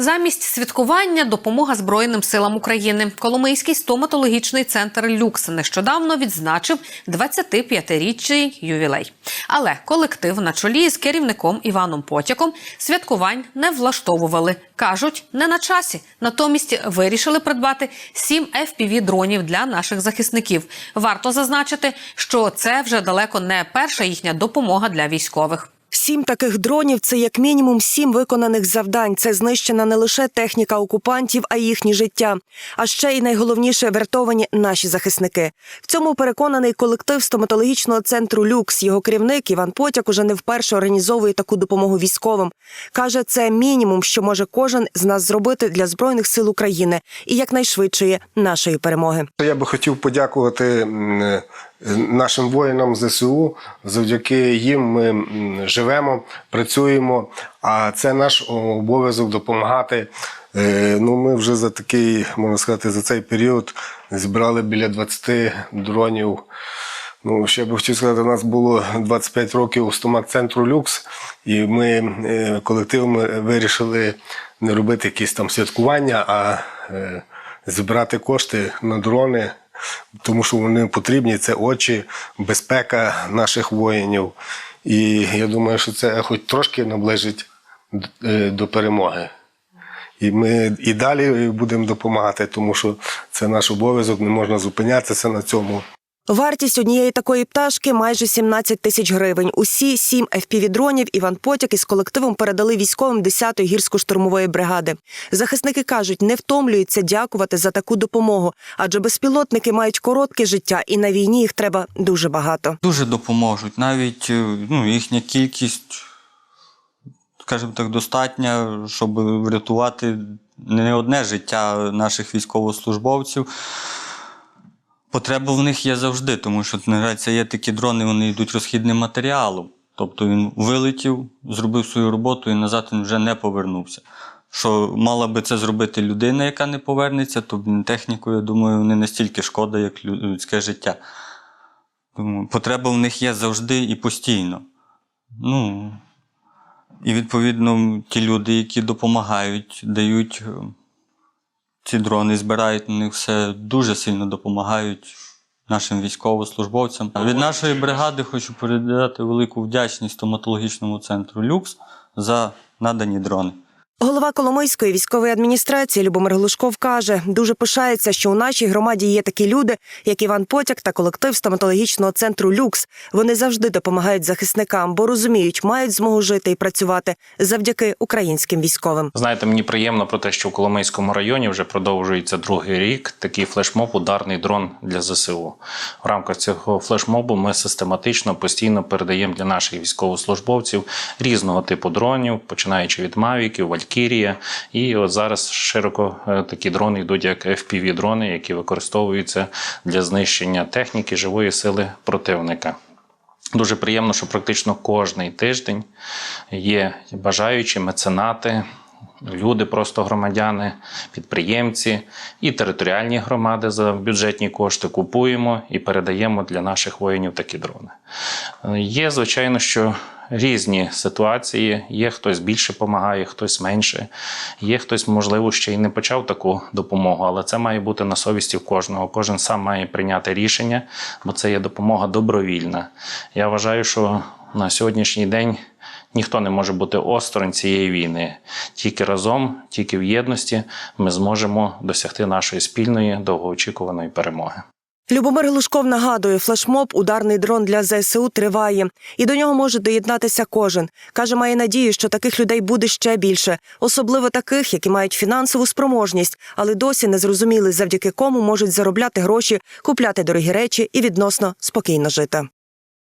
Замість святкування допомога Збройним силам України. Коломийський стоматологічний центр Люкс нещодавно відзначив 25-річний ювілей. Але колектив на чолі з керівником Іваном Потяком святкувань не влаштовували. кажуть, не на часі. Натомість вирішили придбати 7 fpv дронів для наших захисників. Варто зазначити, що це вже далеко не перша їхня допомога для військових. Сім таких дронів це як мінімум сім виконаних завдань. Це знищена не лише техніка окупантів, а й їхні життя. А ще й найголовніше врятовані наші захисники. В цьому переконаний колектив стоматологічного центру Люкс. Його керівник Іван Потяк уже не вперше організовує таку допомогу військовим. каже, це мінімум, що може кожен з нас зробити для збройних сил України і якнайшвидшої нашої перемоги. Я би хотів подякувати нашим воїнам ЗСУ. Завдяки їм ми живемо, працюємо. А це наш обов'язок допомагати. Е, Ну, ми вже за такий, можна сказати, за цей період зібрали біля 20 дронів. Ну, ще би хотів сказати, у нас було 25 років у стомак центру Люкс, і ми е, колективом вирішили не робити якісь там святкування, а е, зібрати кошти на дрони, тому що вони потрібні. Це очі, безпека наших воїнів. І я думаю, що це хоч трошки наближить е, до перемоги. І ми і далі будемо допомагати, тому що це наш обов'язок, не можна зупинятися на цьому. Вартість однієї такої пташки майже 17 тисяч гривень. Усі сім FPV-дронів Іван Потяк із колективом передали військовим 10-ї гірсько-штурмової бригади. Захисники кажуть, не втомлюються дякувати за таку допомогу, адже безпілотники мають коротке життя, і на війні їх треба дуже багато. Дуже допоможуть. Навіть е, ну, їхня кількість, скажімо так, достатня, щоб врятувати не одне життя наших військовослужбовців. Потреба в них є завжди, тому що це є такі дрони, вони йдуть розхідним матеріалом. Тобто він вилетів, зробив свою роботу і назад він вже не повернувся. Що мала би це зробити людина, яка не повернеться, то техніку, я думаю, не настільки шкода, як людське життя. Потреба в них є завжди і постійно. Ну, і відповідно ті люди, які допомагають, дають ці дрони, збирають на них все, дуже сильно допомагають нашим військовослужбовцям. Від нашої бригади хочу передати велику вдячність стоматологічному центру Люкс за надані дрони. Голова Коломийської військової адміністрації Любомир Глушков каже, дуже пишається, що у нашій громаді є такі люди, як Іван Потяк та колектив стоматологічного центру Люкс. Вони завжди допомагають захисникам, бо розуміють, мають змогу жити і працювати завдяки українським військовим. Знаєте, мені приємно про те, що в Коломийському районі вже продовжується другий рік такий флешмоб ударний дрон для ЗСУ. В рамках цього флешмобу ми систематично постійно передаємо для наших військовослужбовців різного типу дронів, починаючи від Мавіків, Валькірія. І от зараз широко е, такі дрони йдуть як fpv дрони які використовуються для знищення техніки живої сили противника. Дуже приємно, що практично кожний тиждень є бажаючі меценати, люди, просто громадяни, підприємці і територіальні громади за бюджетні кошти купуємо і передаємо для наших воїнів такі дрони. Е, Є, звичайно, що різні ситуації. Є хтось більше допомагає, хтось менше. Є хтось, можливо, ще й не почав таку допомогу, але це має бути на совісті в кожного. Кожен сам має прийняти рішення, бо це є допомога добровільна. Я вважаю, що на сьогоднішній день ніхто не може бути осторонь цієї війни. Тільки разом, тільки в єдності ми зможемо досягти нашої спільної довгоочікуваної перемоги. Любомир Глушков нагадує, флешмоб ударний дрон для ЗСУ триває, і до нього може доєднатися кожен. каже, має надію, що таких людей буде ще більше, особливо таких, які мають фінансову спроможність, але досі не зрозуміли, завдяки кому можуть заробляти гроші, купляти дорогі речі і відносно спокійно жити.